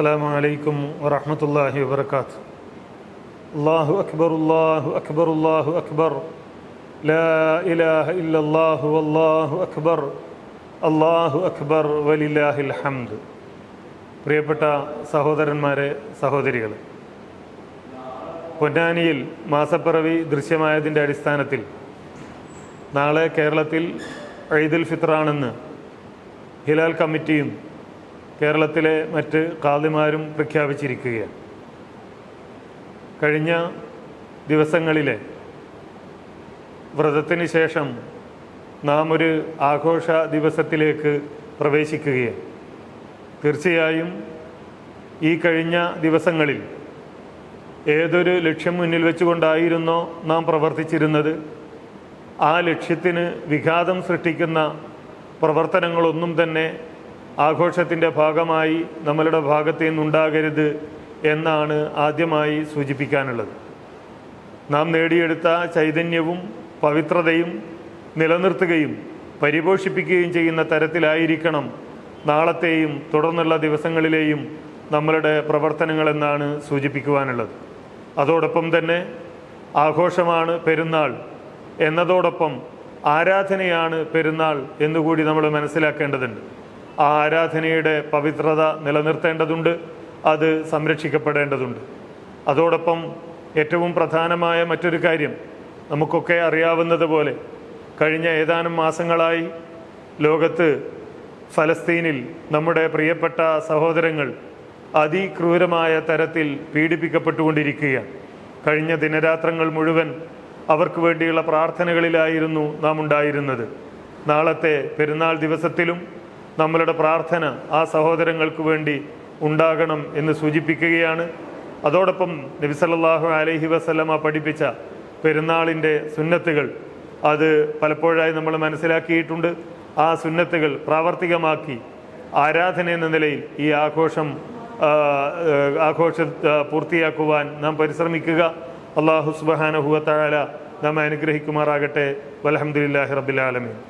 അസ്സാം വലൈക്കും വറഹമത്തല്ലാഹി വാബർക്കാത്ത് അള്ളാഹു അക്ബർ അല്ലാഹു അക്ബർ അല്ലാഹു അക്ബർ. ലാ ഇലാഹ ഇല്ലല്ലാഹു അല്ലാഹു അക്ബർ. അള്ളാഹു അക്ബർ വലില്ലാഹിൽ ഹംദ്. പ്രിയപ്പെട്ട സഹോദരന്മാരെ സഹോദരികൾ പൊന്നാനിയിൽ മാസപ്പിറവി ദൃശ്യമായതിന്റെ അടിസ്ഥാനത്തിൽ നാളെ കേരളത്തിൽ ഈദുൽ ഫിത്രാണെന്ന് ഹിലാൽ കമ്മിറ്റിയും കേരളത്തിലെ മറ്റ് കാതിമാരും പ്രഖ്യാപിച്ചിരിക്കുകയാണ്. കഴിഞ്ഞ ദിവസങ്ങളിലെ വ്രതത്തിന് ശേഷം നാം ഒരു ആഘോഷ ദിവസത്തിലേക്ക് പ്രവേശിക്കുകയാണ്. തീർച്ചയായും ഈ കഴിഞ്ഞ ദിവസങ്ങളിൽ ഏതൊരു ലക്ഷ്യം മുന്നിൽ വെച്ചുകൊണ്ടായിരുന്നോ നാം പ്രവർത്തിച്ചിരുന്നത് ആ ലക്ഷ്യത്തിന് വിഘാതം സൃഷ്ടിക്കുന്ന പ്രവർത്തനങ്ങളൊന്നും തന്നെ ആഘോഷത്തിന്റെ ഭാഗമായി നമ്മളുടെ ഭാഗത്തു നിന്നുണ്ടാകരുത് എന്നാണ് ആദ്യമായി സൂചിപ്പിക്കാനുള്ളത്. നാം നേടിയെടുത്ത ചൈതന്യവും പവിത്രതയും നിലനിർത്തുകയും പരിപോഷിപ്പിക്കുകയും ചെയ്യുന്ന തരത്തിലായിരിക്കണം നാളത്തെയും തുടർന്നുള്ള ദിവസങ്ങളിലെയും നമ്മളുടെ പ്രവർത്തനങ്ങളെന്നാണ് സൂചിപ്പിക്കുവാനുള്ളത്. അതോടൊപ്പം തന്നെ ആഘോഷമാണ് പെരുന്നാൾ എന്നതോടൊപ്പം ആരാധനയാണ് പെരുന്നാൾ എന്നുകൂടി നമ്മൾ മനസ്സിലാക്കേണ്ടതുണ്ട്. ആ ആരാധനയുടെ പവിത്രത നിലനിർത്തേണ്ടതുണ്ട് അത് സംരക്ഷിക്കപ്പെടേണ്ടതുണ്ട്. അതോടൊപ്പം ഏറ്റവും പ്രധാനമായ മറ്റൊരു കാര്യം നമുക്കൊക്കെ അറിയാവുന്നത് പോലെ കഴിഞ്ഞ ഏതാനും മാസങ്ങളായി ലോകത്ത് ഫലസ്തീനിൽ നമ്മുടെ പ്രിയപ്പെട്ട സഹോദരങ്ങൾ അതിക്രൂരമായ തരത്തിൽ പീഡിപ്പിക്കപ്പെട്ടുകൊണ്ടിരിക്കുകയാണ്. കഴിഞ്ഞ ദിനരാത്രങ്ങൾ മുഴുവൻ അവർക്ക് വേണ്ടിയുള്ള പ്രാർത്ഥനകളിലായിരുന്നു നാം ഉണ്ടായിരുന്നത്. നാളത്തെ പെരുന്നാൾ ദിവസത്തിലും നമ്മളുടെ പ്രാർത്ഥന ആ സഹോദരങ്ങൾക്ക് വേണ്ടി ഉണ്ടാകണം എന്ന് സൂചിപ്പിക്കുകയാണ്. അതോടൊപ്പം നബിസല്ലാഹു അലഹി വസ്ലമ പഠിപ്പിച്ച പെരുന്നാളിന്റെ സുന്നത്തുകൾ അത് പലപ്പോഴായി നമ്മൾ മനസ്സിലാക്കിയിട്ടുണ്ട്. ആ സുന്നത്തുകൾ പ്രാവർത്തികമാക്കി ആരാധന എന്ന നിലയിൽ ഈ ആഘോഷം ആഘോഷം പൂർത്തിയാക്കുവാൻ നാം പരിശ്രമിക്കുക. അള്ളാഹു സുബാനഹുവ താല നമ്മെ അനുഗ്രഹിക്കുമാറാകട്ടെ. വലഹമുല്ലാഹി റബ്ബിലാലമീൻ